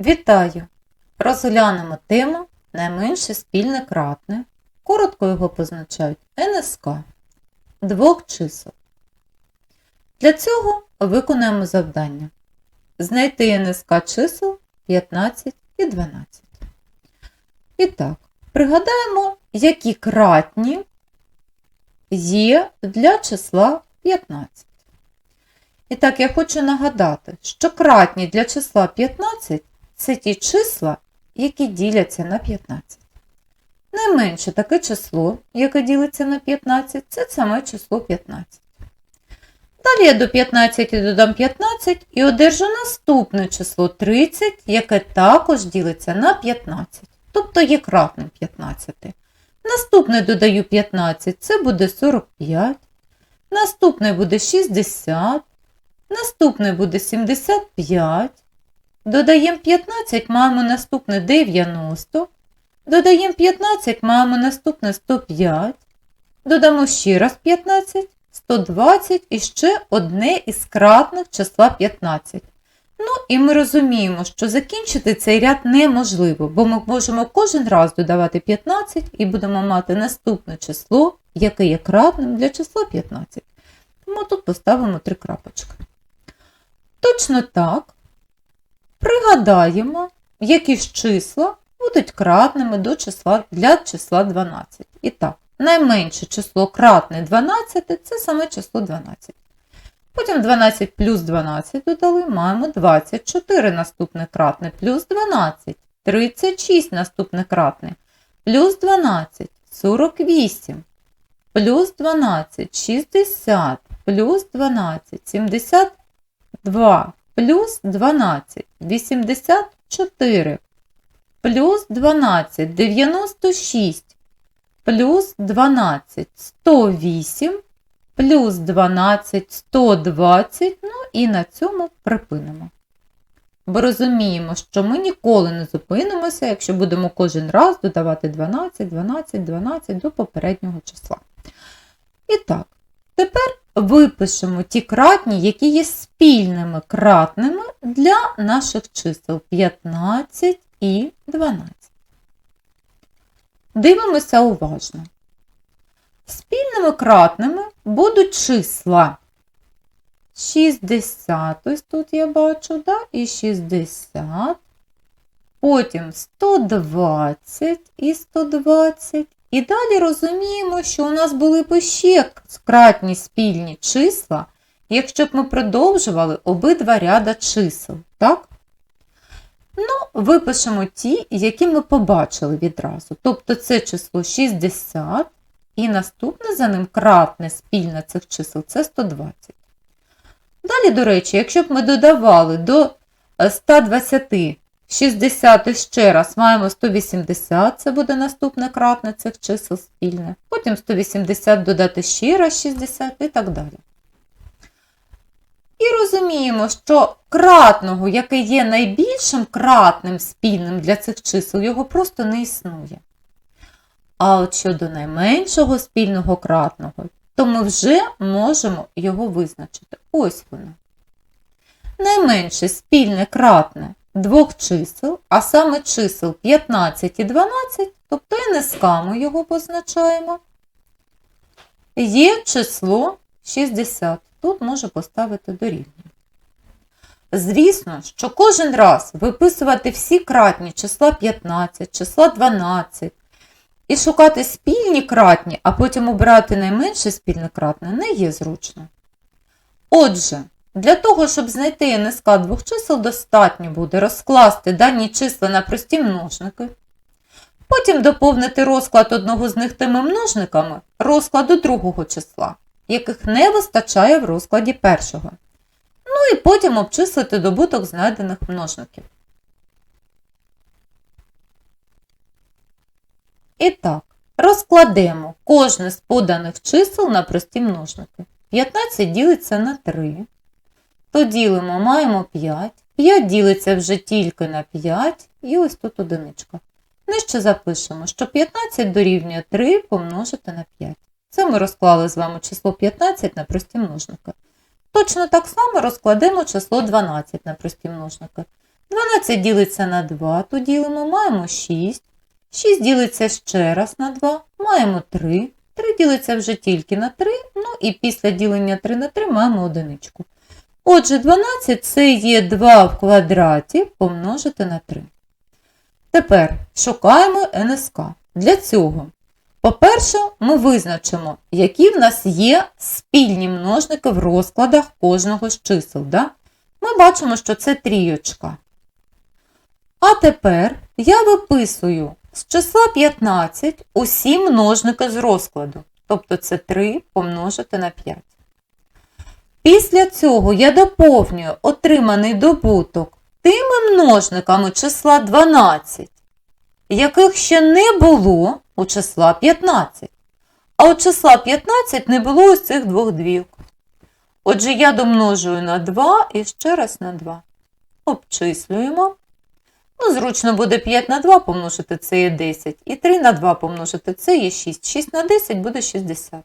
Вітаю! Розглянемо тему найменше спільне кратне. Коротко його позначають НСК двох чисел. Для цього виконаємо завдання. Знайти НСК чисел 15 і 12. І так, пригадаємо, які кратні є для числа 15. І так, я хочу нагадати, що кратні для числа 15 це ті числа, які діляться на 15. Найменше таке число, яке ділиться на 15, це саме число 15. Далі я до 15 додам 15 і одержу наступне число 30, яке також ділиться на 15, тобто є кратним 15. Наступне додаю 15, це буде 45. Наступне буде 60. Наступне буде 75. Додаємо 15, маємо наступне 90. Додаємо 15, маємо наступне 105. Додамо ще раз 15, 120 і ще одне із кратних числа 15. Ну і ми розуміємо, що закінчити цей ряд неможливо, бо ми можемо кожен раз додавати 15 і будемо мати наступне число, яке є кратним для числа 15. Тому тут поставимо три крапочки. Точно так пригадаємо, які ж числа будуть кратними до числа, для числа 12. І так, найменше число кратне 12 це саме число 12. Потім 12 плюс 12 додали, маємо 24 наступне кратне, плюс 12, 36 наступне кратне, плюс 12, 48, плюс 12, 60, плюс 12, 72, плюс 12, 84, плюс 12, 96, плюс 12, 108, плюс 12, 120, ну і на цьому припинимо. Бо розуміємо, що ми ніколи не зупинимося, якщо будемо кожен раз додавати 12, 12, 12 до попереднього числа. І так, тепер випишемо ті кратні, які є спільними кратними для наших чисел 15 і 12. Дивимося уважно. Спільними кратними будуть числа 60, ось тут я бачу, да? і 60, потім 120 і 120. І далі розуміємо, що у нас були б ще кратні спільні числа, якщо б ми продовжували обидва ряда чисел, так? Ну, випишемо ті, які ми побачили відразу. Тобто це число 60, і наступне за ним кратне спільне цих чисел це 120. Далі, до речі, якщо б ми додавали до 120 60 і ще раз маємо 180, це буде наступне кратне цих чисел спільне. Потім 180 додати ще раз 60 і так далі. І розуміємо, що кратного, яке є найбільшим кратним спільним для цих чисел, його просто не існує. А от щодо найменшого спільного кратного, то ми вже можемо його визначити. Ось воно. Найменше спільне кратне двох чисел, а саме чисел 15 і 12, тобто НСК ми його позначаємо, є число 60. Тут можу поставити дорівнює. Звісно, що кожен раз виписувати всі кратні числа 15, числа 12 і шукати спільні кратні, а потім обирати найменше спільне кратне не є зручно. Отже, для того, щоб знайти НСК двох чисел, достатньо буде розкласти дані числа на прості множники, потім доповнити розклад одного з них тими множниками розкладу другого числа, яких не вистачає в розкладі першого. Ну і потім обчислити добуток знайдених множників. І так, розкладемо кожне з поданих чисел на прості множники. 15 ділиться на 3. То ділимо, маємо 5. 5 ділиться вже тільки на 5, і ось тут одиничка. Нижче запишемо, що 15 дорівнює 3 помножити на 5. Це ми розклали з вами число 15 на прості множники. Точно так само розкладемо число 12 на прості множники. 12 ділиться на 2, то ділимо, маємо 6. 6 ділиться ще раз на 2, маємо 3. 3 ділиться вже тільки на 3, ну і після ділення 3 на 3 маємо одиничку. Отже, 12 це є 2 в квадраті помножити на 3. Тепер шукаємо НСК. Для цього, по-перше, ми визначимо, які в нас є спільні множники в розкладах кожного з чисел. Да? Ми бачимо, що це трійочка. А тепер я виписую з числа 15 усі множники з розкладу. Тобто це 3 помножити на 5. Після цього я доповнюю отриманий добуток тими множниками числа 12, яких ще не було у числа 15. А у числа 15 не було ось цих двох двійок. Отже, я домножую на 2 і ще раз на 2. Обчислюємо. Ну, зручно буде 5 на 2 помножити це є 10. І 3 на 2 помножити це є 6. 6 на 10 буде 60.